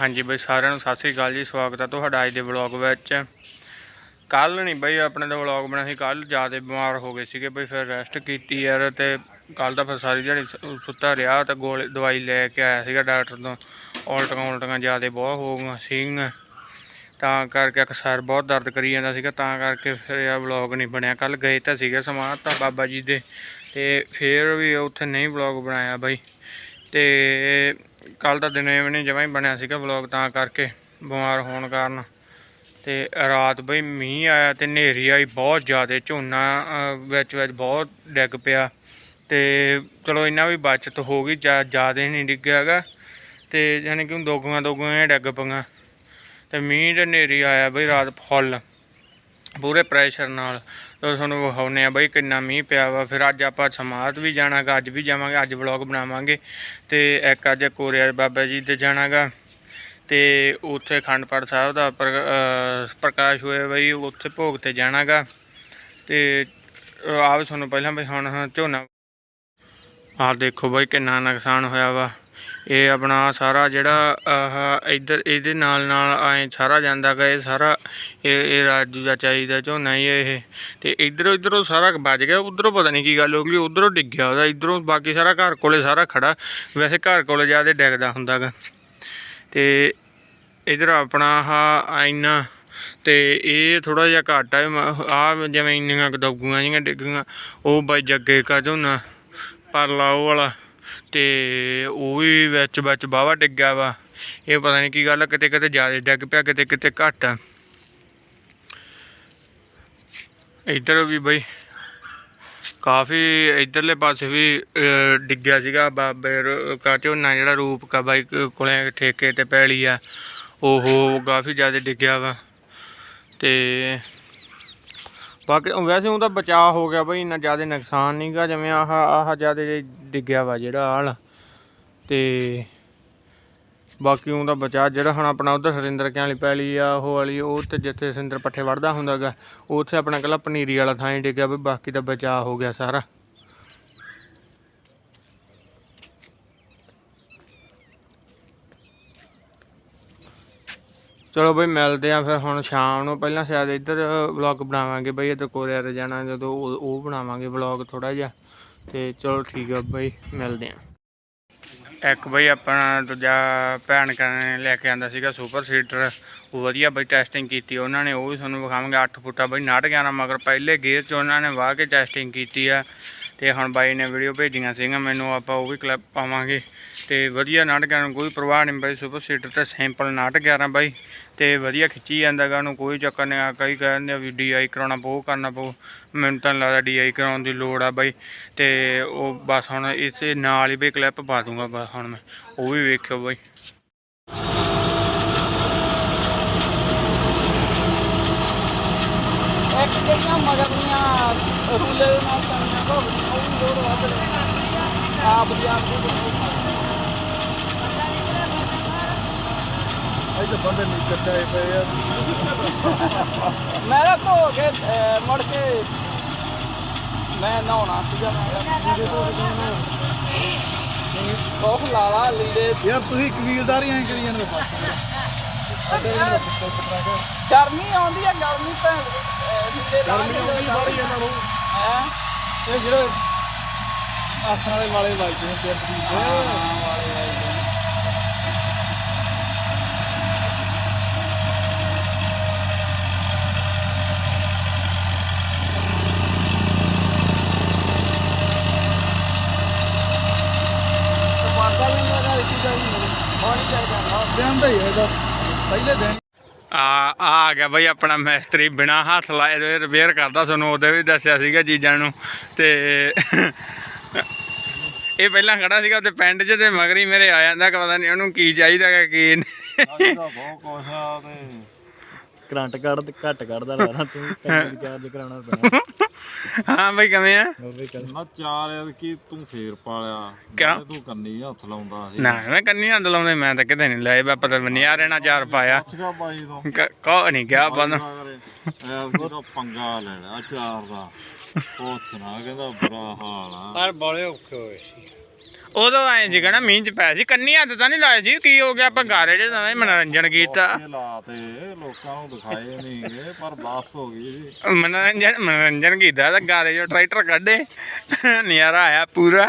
ਹਾਂਜੀ ਬਈ ਸਾਰਿਆਂ ਨੂੰ ਸਤਿ ਸ੍ਰੀ ਅਕਾਲ ਜੀ, ਸਵਾਗਤ ਹੈ ਤੁਹਾਡਾ ਅੱਜ ਦੇ ਵਲੌਗ ਵਿੱਚ। ਕੱਲ ਨਹੀਂ ਬਈ ਆਪਣੇ ਦਾ ਵਲੌਗ ਬਣਿਆ ਸੀ ਕੱਲ ਜ਼ਿਆਦਾ ਬਿਮਾਰ ਹੋ ਗਏ ਸੀਗੇ ਬਈ, ਫਿਰ ਰੈਸਟ ਕੀਤੀ ਯਾਰ ਤੇ ਕੱਲ ਦਾ ਫਿਰ ਸਾਰੀ ਦਿਹਾੜੀ ਸੁੱਤਾ ਰਿਹਾ ਤੇ ਗੋਲੀ, ਦਵਾਈ ਲੈ ਕੇ ਆਇਆ ਸੀਗਾ ਡਾਕਟਰ ਤੋਂ। ਉਲਟੀਆਂ ਉਲਟੀਆਂ ਜ਼ਿਆਦਾ ਬਹੁਤ ਹੋ ਗਈਆਂ ਸੀਗੀਆਂ। ਤਾਂ ਕਰਕੇ ਅਕਸਰ ਬਹੁਤ ਦਰਦ ਕਰੀ ਜਾਂਦਾ ਸੀਗਾ, ਤਾਂ ਕਰਕੇ ਫਿਰ ਇਹ ਵਲੌਗ ਨਹੀਂ ਬਣਿਆ। ਕੱਲ ਗਏ ਤਾਂ ਸੀਗੇ ਸਮਾਨ ਤਾਂ ਬਾਬਾ ਜੀ ਦੇ ਤੇ ਫਿਰ ਵੀ ਉੱਥੇ ਨਹੀਂ ਵਲੌਗ ਬਣਾਇਆ ਬਈ। ਤੇ ਕੱਲ ਦਾ ਦਿਨੇ ਵੀ ਜਮਾਂ ਹੀ ਬਣਿਆ ਸੀਗਾ ਵਲੌਗ ਤਾਂ ਕਰਕੇ ਬਿਮਾਰ ਹੋਣ ਕਾਰਨ। ਤੇ ਰਾਤ ਬਈ ਮੀਂਹ ਆਇਆ ਤੇ ਹਨੇਰੀ ਆਈ, ਬਹੁਤ ਜ਼ਿਆਦਾ ਝੋਨਾ ਵਿੱਚ ਵਿੱਚ ਬਹੁਤ ਡਿੱਗ ਪਿਆ। ਤੇ ਚਲੋ ਇੰਨਾ ਵੀ ਬਚਤ ਹੋ ਗਈ ਜ਼ਿਆਦਾ ਨਹੀਂ ਡਿੱਗਿਆ ਡਿੱਗਿਆਗਾ ਤੇ ਯਾਨੀ ਕਿ ਦੋਗੀਆਂ ਦੋਗੀਆਂ ਡਿੱਗ ਪਈਆਂ। ਤੇ ਮੀਂਹ ਤੇ ਹਨੇਰੀ ਆਇਆ ਬਈ ਰਾਤ ਫੁੱਲ। ਪੂਰੇ ਪ੍ਰੈਸ਼ਰ ਨਾਲ। ਤੇ ਤੁਹਾਨੂੰ ਵਿਖਾਉਂਦੇ ਆ ਬਈ ਕਿੰਨਾ ਮੀਂਹ ਪਿਆ ਵਾ। ਫਿਰ ਅੱਜ ਆਪਾਂ ਸਮਾਧ ਵੀ ਜਾਣਾਗਾ, ਅੱਜ ਵੀ ਜਾਵਾਂਗੇ, ਅੱਜ ਵਲੌਗ ਬਣਾਵਾਂਗੇ। ਤੇ ਇੱਕ ਅੱਜ ਕੋਰੀਆ ਬਾਬਾ ਜੀ ਦੇ ਜਾਣਾਗਾ। ਤੇ ਉੱਥੇ ਅਖੰਡ ਪਾਠ ਸਾਹਿਬ ਦਾ ਪ੍ਰ- ਪ੍ਰਕਾਸ਼ ਹੋਇਆ ਬਈ, ਉੱਥੇ ਭੋਗ ਤੇ ਜਾਣਾਗਾ। ਤੇ ਆਹ ਵੀ ਤੁਹਾਨੂੰ ਪਹਿਲਾਂ ਬਈ ਹੁਣ ਝੋਨਾ। ਆਹ ਦੇਖੋ ਬਈ ਕਿੰਨਾ ਨੁਕਸਾਨ ਹੋਇਆ ਵਾ। ਇਹ ਆਪਣਾ ਸਾਰਾ ਜਿਹੜਾ, ਆਹ, ਇੱਧਰ ਇਹਦੇ ਨਾਲ ਨਾਲ ਐ ਸਾਰਾ ਜਾਂਦਾ ਗਾ, ਇਹ ਸਾਰਾ, ਇਹ ਇਹ ਰਾਜੂ ਦਾ ਝੋਨਾ ਹੀ ਇਹ। ਤੇ ਇੱਧਰੋਂ ਇੱਧਰੋਂ ਸਾਰਾ ਬਚ ਗਿਆ, ਉਧਰੋਂ ਪਤਾ ਨਹੀਂ ਕੀ ਗੱਲ ਹੋ ਗਈ, ਉਧਰੋਂ ਡਿੱਗਿਆ ਉਹਦਾ, ਇੱਧਰੋਂ ਬਾਕੀ ਸਾਰਾ ਘਰ ਕੋਲੇ ਸਾਰਾ ਖੜਾ। ਵੈਸੇ ਘਰ ਕੋਲੇ ਜ਼ਿਆਦਾ ਡਿੱਗਦਾ ਹੁੰਦਾ ਗਾ। ਤੇ ਇਧਰ ਆਪਣਾ ਆਹ ਆਇਨਾ, ਤੇ ਇਹ ਥੋੜਾ ਜਿਹਾ ਘੱਟ ਆ ਆ ਜਿਵੇਂ ਇੰਨੀਆਂ ਕੁ ਦੌਗੂਆਂ ਜਿਹੀਆਂ ਡਿੱਗੀਆਂ, ਉਹ ਬਾਈ ਜੱਗੇ ਕਾ ਝੋਨਾ ਪਰਲਾ ਉਹ ਵਾਲਾ। ਤੇ ਉਹ ਵੀ ਵਿੱਚ ਵਿੱਚ ਬਾਵਾ ਡਿੱਗਿਆ ਵਾ। ਇਹ ਪਤਾ ਨਹੀਂ ਕੀ ਗੱਲ ਆ, ਕਿਤੇ ਕਿਤੇ ਜ਼ਿਆਦਾ ਡਿੱਗ ਪਿਆ, ਕਿਤੇ ਕਿਤੇ ਘੱਟ। ਆ ਇੱਧਰ ਵੀ ਬਈ ਕਾਫੀ ਇਧਰਲੇ ਪਾਸੇ ਵੀ ਡਿੱਗਿਆ ਸੀਗਾ ਬਾਬੇ ਕਾ ਝੋਨਾ ਜਿਹੜਾ ਰੂਪ ਕਾ ਬਾਈ ਕ- ਕੋਲੇ ਠੇਕੇ ਤੇ ਪੈਲੀ ਆ, ਉਹ ਕਾਫੀ ਜ਼ਿਆਦਾ ਡਿੱਗਿਆ ਵਾ। ਤੇ ਬਾਕੀ ਵੈਸੇ ਉਹਦਾ ਬਚਾਅ ਹੋ ਗਿਆ ਬਈ, ਇੰਨਾ ਜ਼ਿਆਦਾ ਨੁਕਸਾਨ ਨਹੀਂਗਾ ਜਿਵੇਂ ਆਹ ਆਹ ਜ਼ਿਆਦਾ ਡਿੱਗਿਆ ਵਾ ਜਿਹੜਾ ਆਲ ਤੇ ਬਾਕੀ ਉਹਦਾ ਬਚਾਅ ਜਿਹੜਾ ਹੁਣ ਆਪਣਾ ਉਧਰ ਹਰਿੰਦਰ ਕਿਆਂ ਵਾਲੀ ਪੈਲੀ ਆ, ਉਹ ਵਾਲੀ, ਉਹ ਤੇ ਜਿੱਥੇ ਸਿੰਦਰ ਪੱਠੇ ਵੜਦਾ ਹੁੰਦਾਗਾ, ਉੱਥੇ ਆਪਣਾ ਕੱਲਾ ਪਨੀਰੀ ਵਾਲਾ ਥਾਂ ਹੀ ਡਿੱਗਿਆ ਵੀ ਬਾਕੀ ਦਾ ਬਚਾਅ ਹੋ ਗਿਆ ਸਾਰਾ। ਚਲੋ ਬਈ ਮਿਲਦੇ ਆ ਫਿਰ ਹੁਣ ਸ਼ਾਮ ਨੂੰ। ਪਹਿਲਾਂ ਸ਼ਾਇਦ ਇੱਧਰ ਵਲੌਗ ਬਣਾਵਾਂਗੇ ਬਈ, ਇੱਧਰ ਕੋਰੀਆ ਤੇ ਜਾਣਾ, ਜਦੋਂ ਉਹ ਬਣਾਵਾਂਗੇ ਵਲੌਗ ਥੋੜਾ ਜਿਹਾ। ਤੇ ਚਲੋ ਠੀਕ ਆ ਬਈ, ਮਿਲਦੇ ਆ। ਇੱਕ ਬਈ ਆਪਣਾ ਦੂਜਾ ਭੈਣ ਕਰਨ ਲੈ ਕੇ ਆਂਦਾ ਸੀਗਾ ਸੁਪਰ ਸੀਟਰ ਉਹ ਵਧੀਆ ਬਈ ਟੈਸਟਿੰਗ ਕੀਤੀ ਉਹਨਾਂ ਨੇ, ਉਹ ਵੀ ਤੁਹਾਨੂੰ ਵਿਖਾਵਾਂਗੇ। 8 ਫੁੱਟਾ ਬਈ 911 ਮਗਰ ਪਹਿਲੇ ਗੇਅਰ 'ਚ ਉਹਨਾਂ ਨੇ ਵਾਹ ਕੇ ਟੈਸਟਿੰਗ ਕੀਤੀ ਆ। ਤੇ ਹੁਣ ਬਾਈ ਨੇ ਵੀਡੀਓ ਭੇਜੀਆਂ ਸੀਗੀਆਂ, ਮੈਨੂੰ ਆਪਾਂ ਉਹ ਵੀ ਕਲਿੱਪ ਪਾਵਾਂਗੇ। ਤੇ ਵਧੀਆ 911 ਕੋਈ ਪ੍ਰਵਾਹ ਨਹੀਂ ਬਾਈ, ਸੁਪਰ ਸੀਟਰ ਤੇ ਸਿੰਪਲ 911 ਬਾਈ, ਤੇ ਵਧੀਆ ਖਿੱਚੀ ਜਾਂਦਾ ਉਹਨੂੰ, ਕੋਈ ਚੱਕਰ ਨਹੀਂ ਆ, ਕਈ ਕਹਿੰਦੇ ਵੀ ਡੀਆਈ ਕਰਾਉਣਾ ਪਊ ਕਰਨਾ ਪਊ, ਮੈਨੂੰ ਤਾਂ ਨੀ ਲੱਗਦਾ ਡੀਆਈ ਕਰਾਉਣ ਦੀ ਲੋੜ ਆ ਬਾਈ, ਤੇ ਉਹ ਬਸ ਹੁਣ ਇਸੇ ਨਾਲ ਹੀ ਬਈ ਕਲਿੱਪ ਪਾ ਦੂੰਗਾ ਬਸ ਹੁਣ ਮੈਂ, ਉਹ ਵੀ ਵੇਖਿਓ ਬਾਈ। ਇੱਕ ਜਿਹੜੀਆਂ ਮਗਰਲੀਆਂ ਰੂਲੇ ਨਾਲ ਚੰਗੀਆਂ ਭੋਗਦੀਆਂ ਉਹ ਲੋੜ ਵੱਧ ਆਪ ਦੀ ਆਪ ਦੀ ਅੱਜ ਤਾਂ ਬੰਦੇ ਨਹੀਂ ਕੱਟੇ ਪਏ ਆ। ਮੈਂ ਤਾਂ ਧੋ ਕੇ ਅਹ, ਮੁੜ ਕੇ ਮੈਂ ਨਹਾਉਣਾ ਸੀਗਾ ਮੈਂ ਕਿਹਾ। ਉਹ ਲਾਲਾ ਲੀੜੇ ਯਾਰ ਤੁਸੀਂ ਕਬੀਲਦਾਰੀਆਂ ਹੀ ਕਰੀ ਜਾਂਦੇ ਗਰਮੀ ਆਉਂਦੀ ਆ ਗਰਮੀ ਭੈਣ ਅਹ, ਲੀੜੇ ਲਾ ਗਰਮੀ ਕੇ ਆਉਂਦੀ ਬਾਹਰ ਇਹਨਾਂ ਨੂੰ ਹੈਂ? ਇਹ ਜਿਹੜੇ ਆਸਣ ਵਾਲੇ ਵਾਲੇ ਵੱਜਦੇ ਨੇ ਤੇ ਵਾਦਾ ਵੀ ਮੇਰਾ ਇਸੀ ਦਾ ਹੀ ਹੋਣੀ ਹੀ ਇਹਦਾ ਪਹਿਲੇ ਦਿਨ ਆ ਆ ਗਿਆ ਬਈ ਆਪਣਾ ਮਿਸਤਰੀ ਬਿਨਾ ਹੱਥ ਲਾਏ ਦੇ ਰਿਪੇਅਰ ਕਰਦਾ ਤੁਹਾਨੂੰ, ਉਹਦੇ ਵੀ ਦੱਸਿਆ ਸੀਗਾ ਚੀਜ਼ਾਂ ਨੂੰ ਤੇ ਇਹ ਪਹਿਲਾਂ ਖੜਾ ਸੀਗਾ ਤੇ ਪਿੰਡ 'ਚ ਤੇ ਮਗਰੀ ਮੇਰੇ ਆ ਜਾਂਦਾ, ਕਿ ਪਤਾ ਨਹੀਂ ਉਹਨੂੰ ਕੀ ਚਾਹੀਦਾ, ਕਿ ਕੀ ਨਹੀਂ। ਬਹੁਤ ਕੁਛ ਆ ਤੇ ਕਰੰਟ ਕੱਢ ਘੱਟ ਕੱਢਦਾ ਰਹਿਣਾ ਤੂੰ ਤੈਨੂੰ ਰਿਚਾਰਜ ਕਰਾਉਣਾ ਪੈਣਾ। ਹਾਂ ਬਈ ਕਿਵੇਂ ਆ? ਉਹ ਵੀ ਕਰ ਨਾ ਚਾਰ ਐ ਕਿ ਤੂੰ ਫੇਰ ਪਾਲਿਆ। ਕਿਉਂ? ਨਾਲੇ ਤੂੰ ਕੰਨੀ ਹੱਥ ਲਾਉਂਦਾ ਸੀ। ਨਾ ਮੈਂ ਕੰਨੀ ਹੰਦ ਲਾਉਂਦੇ ਮੈਂ ਤਾਂ ਕਿਤੇ ਨਹੀਂ ਲਾਏ ਬਾ ਪਤਾ ਨਹੀਂ ਆ ਰਹਿਣਾ ਚਾਰ ਪਾਇਆ। ਪੁੱਛ ਗਿਆ ਬਾਈ ਤੋਂ। ਕੋ ਨਹੀਂ ਗਿਆ ਬੰਦ ਐਸ ਪੰਗਾ ਲੈਣਾ ਚਾਰ ਦਾ। ਪੁੱਛਣਾ ਕਹਿੰਦਾ ਬੁਰਾ ਹਾਲ ਆ। ਪਰ ਬੜੇ ਔਖੇ ਹੋਏ ਸੀ। ਉਦੋਂ ਆਏ ਸੀ ਨਾ ਮੀਂਹ ਚ ਪੈ ਸੀ। ਕੰਨੀ ਹੱਥ ਤਾਂ ਨਹੀਂ ਲਾਏ ਸੀ। ਕੀ ਹੋ ਗਿਆ? ਆਪਾਂ ਗਾਰੇ ਜੇ ਨਵੇਂ ਮਨੋਰੰਜਨ ਕੀਤਾ। ਇਹ ਲਾਤੇ ਲੋਕਾਂ ਨੂੰ ਦਿਖਾਏ ਨਹੀਂਗੇ ਪਰ ਬਸ ਹੋ ਗਈ। ਜੀ ਮਨੋਰੰਜਨ ਮਨੋਰੰਜਨ ਕੀਤਾ ਤਾਂ ਗਾਰੇ ਜੋ ਟਰੈਕਟਰ ਕੱਢੇ ਨਜ਼ਾਰਾ ਆਇਆ ਪੂਰਾ।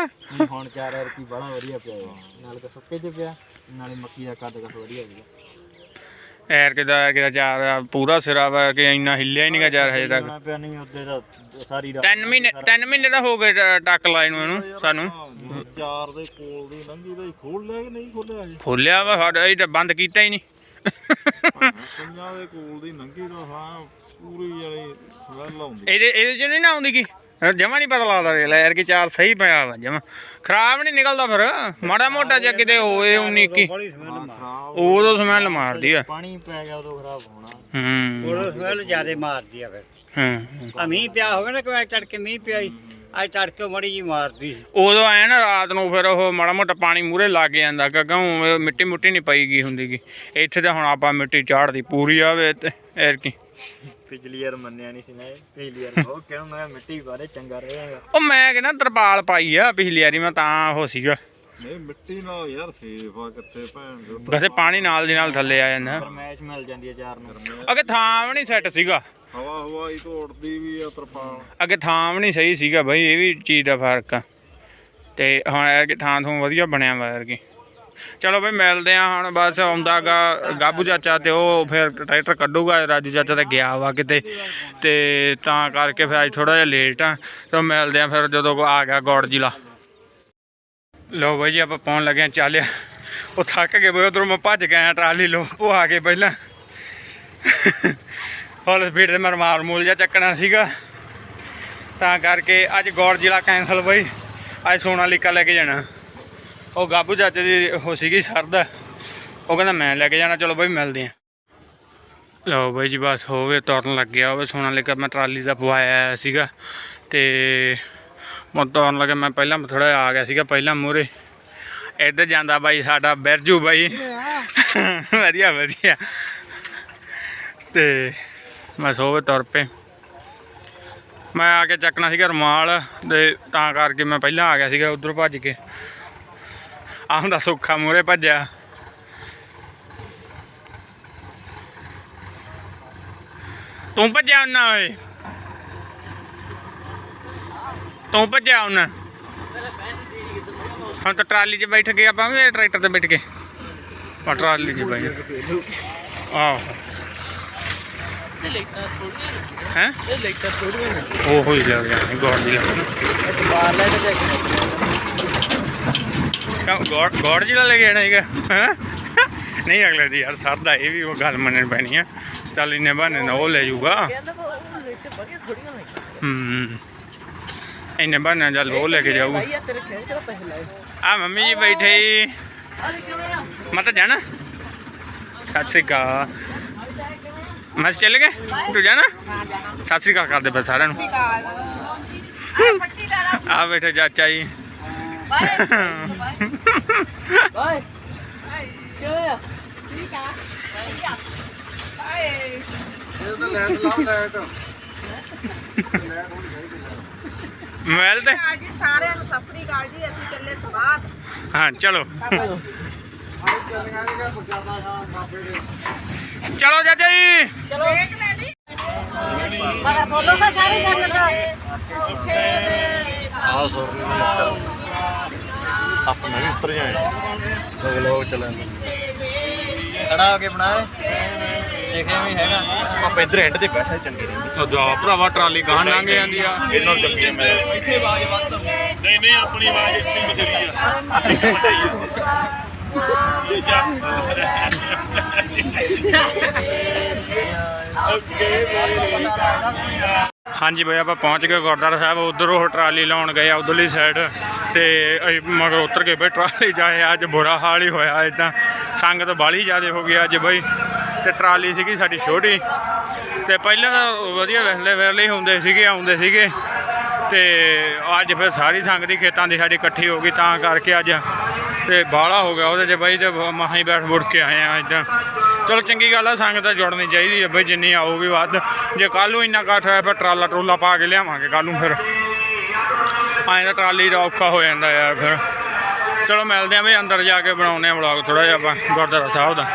ਹੁਣ ਚਾਰ ਯਾਰ ਕੀ ਬੜਾ ਵਧੀਆ ਪਿਆ। ਨਾਲੇ ਤਾਂ ਸੁੱਕੇ ਚ ਪਿਆ ਨਾਲੇ ਮੱਕੀ ਦਾ ਕੱਦ ਕਸ ਵਧੀਆ ਹੋ ਗਿਆ ਐਰ ਕਿਦਾ ਐਰ ਕਿਦਾ ਚਾਰ ਪੂਰਾ ਸਿਰਾ ਵਾ ਕਿ ਇੰਨਾ ਹਿੱਲਿਆ ਹੀ ਨਹੀਂਗਾ ਚਾਰ ਹਜੇ ਤੱਕ। ਹੋਣਾ ਪਿਆ ਨਹੀਂ ਉੱਤੇ ਦਾ ਸਾਰੀ ਰਾਤ ਤਿੰਨ ਮਹੀਨੇ ਤਿੰਨ ਮਹੀਨੇ ਦਾ ਹੋ ਗਏ ਟ- ਟੱਕ ਲਾਏ ਨੂੰ ਇਹਨੂੰ ਸਾਨੂੰ। ਚਾਰ ਦੇ ਕੋਲ ਦੀ ਲੰਘੀ ਦਾ ਹੀ ਖੋਲ ਲਿਆ ਕਿ ਨਹੀਂ ਖੋਲਿਆ ਜੀ ਖੋਲਿਆ ਵਾ ਸਾਡਾ ਇਹ ਤਾਂ ਬੰਦ ਕੀਤਾ ਹੀ ਨਹੀਂ। ਪੰਜਾਂ ਦੇ ਕੋਲ ਦੀ ਲੰਘੀ ਦਾ ਹਾਂ ਪੂਰੀ ਵਾਲੀ ਸਮੈਲ ਆਉਂਦੀ। ਇਹਦੇ ਇਹਦੇ ਚ ਨਹੀਂ ਨਾ ਆਉਂਦੀ ਕੀ? ਜਮਾ ਨਹੀਂ ਪਤਾ ਲੱਗਦਾ ਵੇਖ ਲੈ ਯਾਰ ਕਿ ਚਾਰ ਸਹੀ ਪਿਆ ਵਾ ਜਮਾ। ਖਰਾਬ ਨਹੀਂ ਨਿਕਲਦਾ ਫਿਰ ਮਾੜਾ ਮੋਟਾ ਜਿਹਾ ਕਿਤੇ ਹੋਏ 19 21 ਹਾਂ, ਖਰਾਬ ਉਦੋਂ ਸਮੈਲ ਮਾਰਦੀ ਆ। ਪਾਣੀ ਪੈ ਗਿਆ ਉਦੋਂ ਖਰਾਬ ਹੋਣਾ। ਹੂੰ। ਉਹ ਸਮੈਲ ਜ਼ਿਆਦੇ ਮਾਰਦੀ ਆ ਫਿਰ। ਹੂੰ। ਆ ਮੀਂਹ ਪਿਆ ਹੋਵੇ ਨਾ ਕਿ ਤੜਕੇ ਮੀਂਹ ਪਿਆ ਸੀ ਅੱਜ ਤੜਕੇ ਮੜੀ ਜੀ ਮਾਰਦੀ। ਉਦੋਂ ਨਾ ਰਾਤ ਨੂੰ ਫਿਰ ਉਹ ਮਾੜਾ ਮੋਟਾ ਪਾਣੀ ਮੂਰੇ ਲੱਗ ਜਾਂਦਾ ਕਿਉਂ ਮਿੱਟੀ ਮੁੱਟੀ ਨਹੀਂ ਪਈ ਗਈ ਹੁੰਦੀ ਗੀ। ਇੱਥੇ ਤਾਂ ਹੁਣ ਆਪਾਂ ਮਿੱਟੀ ਚਾੜਦੀ ਪੂਰੀ ਆਵੇ ਤੇ ਐਰ ਕੀ ਪਿਛਲੀ ਮੰਨਿਆ ਨਹੀਂ ਸੀ ਨਾ ਇਹ। ਪਿਛਲੀ ਵਾਰ ਬਹੁਤ ਕਿਉਂ ਮੈਂ ਮਿੱਟੀ ਬਾਰੇ ਚੰਗਾ ਰਹੇਗਾ। ਉਹ ਮੈਂ ਕਹਿੰਦਾ ਤਰਪਾਲ ਪਾਈ ਆ ਪਿਛਲੀ ਵਾਰੀ ਮੈਂ ਤਾਂ ਉਹ ਸੀਗਾ। ਨਹੀਂ ਮਿੱਟੀ ਨਾਲ ਯਾਰ ਸੇਫ ਆ ਕਿੱਥੇ ਭੈਣ ਜੋ ਵੈਸੇ ਪਾਣੀ ਨਾਲ ਦੀ ਨਾਲ ਥੱਲੇ ਆ ਜਾਂਦਾ। ਫਰਮੈਸ਼ ਮਿਲ ਜਾਂਦੀ ਹੈ ਚਾਰ ਨੂੰ। ਅੱਗੇ ਥਾਂ ਵੀ ਨਹੀਂ ਸੈੱਟ ਸੀਗਾ। ਹਵਾ ਹਵਾਈ ਤੋਂ ਉੱਡਦੀ ਵੀ ਆ ਤਰਪਾਲ। ਅੱਗੇ ਥਾਂ ਵੀ ਨਹੀਂ ਸਹੀ ਸੀਗਾ ਬਈ ਇਹ ਵੀ ਚੀਜ਼ ਦਾ ਫ਼ਰਕ ਆ। ਤੇ ਹੁਣ ਇਹ ਕਿ ਥਾਂ ਤੋਂ ਵਧੀਆ ਬਣਿਆ ਵਾ ਯਾਰ ਕੀ ਚਲੋ ਬਈ ਮਿਲਦੇ ਆ ਹੁਣ, ਬਸ ਆਉਂਦਾਗਾ ਗਾਬੂ ਚਾਚਾ ਤੇ ਉਹ ਫਿਰ ਟਰੈਕਟਰ ਕੱਢੂਗਾ, ਰਾਜੂ ਚਾਚਾ ਤਾਂ ਗਿਆ ਵਾ ਕਿਤੇ। ਤੇ ਤਾਂ ਕਰਕੇ ਫਿਰ ਅੱਜ ਥੋੜਾ ਜਿਹਾ ਲੇਟ ਆ ਤੇ ਮਿਲਦੇ ਆ ਫਿਰ ਜਦੋਂ ਆ ਗਿਆ ਗੌੜ ਜ਼ਿਲ੍ਹਾ। ਲੋ ਬਾਈ ਜੀ ਆਪਾਂ ਪਹੁੰਚ ਲੱਗੇ ਆ ਚੱਲਿਆ। ਉਹ ਥੱਕ ਗਏ ਬਈ, ਉਧਰੋਂ ਮੈਂ ਭੱਜ ਗਿਆ ਟਰਾਲੀ ਲੋ ਉਹ ਆ ਗਏ ਪਹਿਲਾਂ। ਫੁੱਲ ਸਪੀਡ ਤੇ ਮੈਂ ਮਾਰ ਮੂਲ ਜਿਹਾ ਚੱਕਣਾ ਸੀਗਾ। ਤਾਂ ਕਰਕੇ ਅੱਜ ਗੌੜ ਜ਼ਿਲ੍ਹਾ ਕੈਂਸਲ ਬਈ, ਅੱਜ ਸੋਨਾਲੀਕਾ ਲੈ ਕੇ ਜਾਣਾ। ਉਹ ਗਾਬੂ ਚਾਚੇ ਦੀ ਉਹ ਸੀਗੀ ਸਰਦਾ। ਉਹ ਕਹਿੰਦਾ ਮੈਂ ਲੈ ਕੇ ਜਾਣਾ, ਚਲੋ ਬਾਈ ਮਿਲਦੇ ਆ। ਲਓ ਬਾਈ ਜੀ ਬਸ ਹੋਵੇ ਤੁਰਨ ਲੱਗ ਗਿਆ ਹੋਵੇ ਸੋਨਾਲੀਕਾ ਮੈਂ ਟਰਾਲੀ ਦਾ ਪਵਾਇਆ ਸੀਗਾ ਤੇ ਮੈਂ ਤੁਰਨ ਲੱਗਾ ਮੈਂ ਪਹਿਲਾਂ ਥੋੜਾ ਆ ਗਿਆ ਸੀਗਾ, ਪਹਿਲਾਂ ਮੂਰੇ ਇੱਧਰ ਜਾਂਦਾ ਬਾਈ ਸਾਡਾ, ਬਿਰਜੂ ਬਾਈ। ਵਧੀਆ ਵਧੀਆ। ਤੇ ਮੈਂ ਸੋਵੇ ਤੁਰ ਪਏ। ਮੈਂ ਆ ਕੇ ਚੱਕਣਾ ਸੀਗਾ ਰੁਮਾਲ ਤੇ ਤਾਂ ਕਰਕੇ ਮੈਂ ਪਹਿਲਾਂ ਆ ਗਿਆ ਸੀਗਾ, ਉਧਰੋਂ ਭੱਜ ਕੇ। ਆਉਂਦਾ ਸੁੱਖਾ ਮੂਰੇ ਭੱਜਿਆ। ਤੂੰ ਭੱਜਿਆ ਉਹਨਾਂ ਓਏ। ਤੂੰ ਭੱਜਿਆ ਉਹਨਾਂ। ਹੁਣ ਤਾਂ ਟਰਾਲੀ 'ਚ ਬੈਠ ਕੇ ਆਪਾਂ ਵੀ ਟਰੈਕਟਰ ਤੇ ਬੈਠ ਕੇ। ਆ ਟਰਾਲੀ 'ਚ ਬੈਠ ਆਹੋ। ਹੈ? ਉਹ ਹੋਈ ਲੱਗ ਗੋੜ ਦੀ ਲੱਗ ਬਾਹਰ ਲੈ ਕੇ ਚੈੱਕ ਕਾ ਗੋੜ ਗੋੜ ਜਿਹੜਾ ਲੈ ਕੇ ਆਣਾ ਹੈਗਾ ਹੈਂ? ਨਹੀਂ ਅਗਲੇ ਦੀ ਯਾਰ ਸਰਦਾ ਇਹ ਵੀ ਉਹ ਗੱਲ ਮੰਨਣੀ ਪੈਣੀ ਆ ਚੱਲ ਇੰਨੇ ਬਹਾਨੇ ਨਾਲ ਉਹ ਲੈ ਜਾਊਗਾ ਕਹਿੰਦਾ ਉਹ ਲੈਟਰ ਵਧੀਆ ਥੋੜੀਆਂ ਨੇ ਹੂੰ ਇੰਨੇ ਬਹਾਨੇ ਨਾਲ ਚੱਲ ਉਹ ਲੈ ਕੇ ਜਾਊਗਾ ਆ ਮੰਮੀ ਜੀ ਬੈਠੇ ਆ ਮੈਂ ਤਾਂ ਜਾਣਾ ਸਤਿ ਸ੍ਰੀ ਅਕਾਲ ਮੈਂ ਚੱਲ ਗਏ ਤੂੰ ਜਾਣਾ ਸਤਿ ਸ੍ਰੀ ਅਕਾਲ ਕਰਦੇ ਬਸ ਸਾਰਿਆਂ ਨੂੰ ਆ ਬੈਠੇ ਚਾਚਾ ਜੀ ਆ ਬਾਏ ਮੋਬਾਈਲ ਤੇ ਅਕਾਲ ਜੀ ਸਾਰਿਆਂ ਨੂੰ ਸਤਿ ਸ੍ਰੀ ਅਕਾਲ ਜੀ ਅਸੀਂ ਚੱਲੇ ਸਵਾਦ। ਹਾਂ ਚਲੋ। ਚਲੋ ਚਾਚਾ ਜੀ। ਮਗਰ ਬੋਲੋ ਤਾਂ ਸਾਰੇ ਸੰਗਤ ਆਪਣਾ ਵੀ ਉੱਤਰ ਜਾਏ। ਵਲੋਗ ਚੱਲਣ ਖੜਾ ਹੋ ਕੇ ਬਣਾਏ। ਦੇਖਿਆ ਵੀ ਹੈਗਾ। ਆਪਾਂ ਇੱਧਰ ਐਂਡ ਤੇ ਬੈਠੇ ਚੰਗੇ ਰਹਿੰਦੇ। ਉਹ ਜਾ ਭਰਾਵਾ ਟਰਾਲੀ ਗਾਂ ਲੰਘ ਜਾਂਦੀ ਆ। ਇਹਦੇ ਨਾਲ ਚੱਲਦੇ ਮੈਂ। ਨਹੀਂ ਨਹੀਂ ਆਪਣੀ ਆਵਾਜ਼ ਇੱਥੇ ਬਥੇਰੀ ਆ। ਹਾਂਜੀ ਬਈ ਆਪਾਂ ਪਹੁੰਚ ਗਏ ਗੁਰਦੁਆਰਾ ਸਾਹਿਬ। ਉਧਰ ਉਹ ਟਰਾਲੀ ਲਾਉਣ ਗਏ ਆ ਉਧਰਲੀ ਸਾਈਡ ਤੇ ਅਸੀਂ ਮਗਰ ਉਤਰ ਕੇ ਬਈ ਟਰਾਲੀ ਜਾਏ, ਅੱਜ ਬੁਰਾ ਹਾਲ ਹੀ ਹੋਇਆ ਇਦਾਂ ਸੰਗਤ ਬਾਲੀ ਜ਼ਿਆਦੇ ਹੋ ਗਈ ਅੱਜ ਬਈ। ਤੇ ਟਰਾਲੀ ਸੀਗੀ ਸਾਡੀ ਛੋਟੀ, ਤੇ ਪਹਿਲਾਂ ਤਾਂ ਵਧੀਆ ਵੇਲੇ ਵੇਲੇ ਹੁੰਦੇ ਸੀਗੇ, ਆਉਂਦੇ ਸੀਗੇ। ਤੇ ਅੱਜ ਫਿਰ ਸਾਰੀ ਸੰਗਤ ਦੀ ਖੇਤਾਂ ਦੀ ਸਾਡੀ ਇਕੱਠੀ ਹੋ ਗਈ, ਤਾਂ ਕਰਕੇ ਅੱਜ ਤੇ ਬਾਹਲਾ ਹੋ ਗਿਆ ਉਹਦੇ 'ਚ ਬਈ, ਤੇ ਮਾਹੀ ਬੈਠ ਮੁੜ ਕੇ ਆਏ ਆ ਇਦਾਂ ਚਲੋ ਚੰਗੀ ਗੱਲ ਆ, ਸੰਗਤ ਜੁੜਨੀ ਚਾਹੀਦੀ ਹੈ ਬਈ, ਜਿੰਨੀ ਆਊਗੀ ਵੱਧ। ਜੇ ਕੱਲ ਨੂੰ ਇੰਨਾ ਇਕੱਠ ਹੋਇਆ, ਫਿਰ ਟਰਾਲਾ ਟਰੂਲਾ ਪਾ ਕੇ ਲਿਆਵਾਂਗੇ ਕੱਲ ਨੂੰ ਫਿਰ। ਐਂ ਤਾਂ ਟਰਾਲੀ ਦਾ ਔਖਾ ਹੋ ਜਾਂਦਾ ਯਾਰ ਫਿਰ। ਚਲੋ ਮਿਲਦੇ ਆਂ ਵੀ ਅੰਦਰ ਜਾ ਕੇ ਬਣਾਉਂਦੇ ਆਂ ਵਲੌਗ ਥੋੜਾ ਜਿਹਾ ਆਪਾਂ ਗੁਰਦੁਆਰਾ ਸਾਹਿਬ ਦਾ।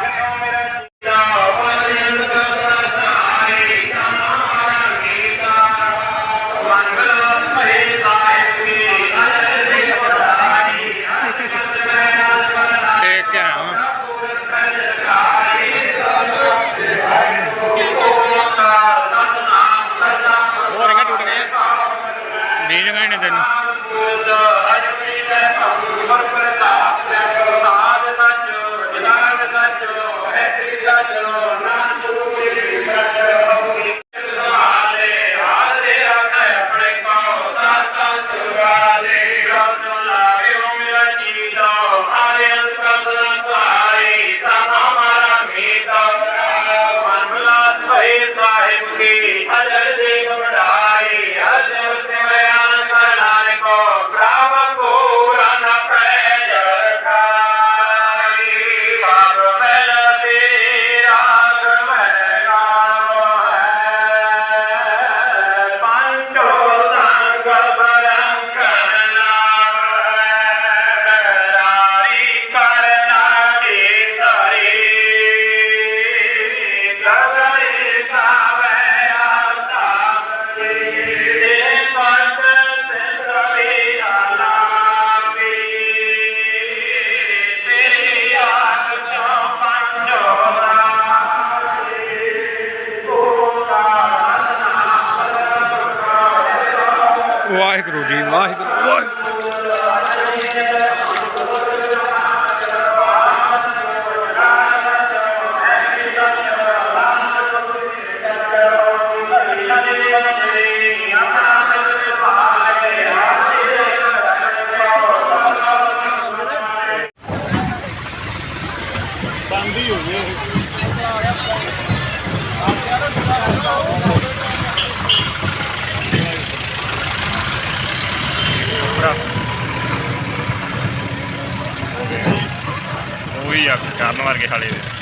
ਕਰਨ ਵਰਗੇ ਹਾਲੇ ਦੇ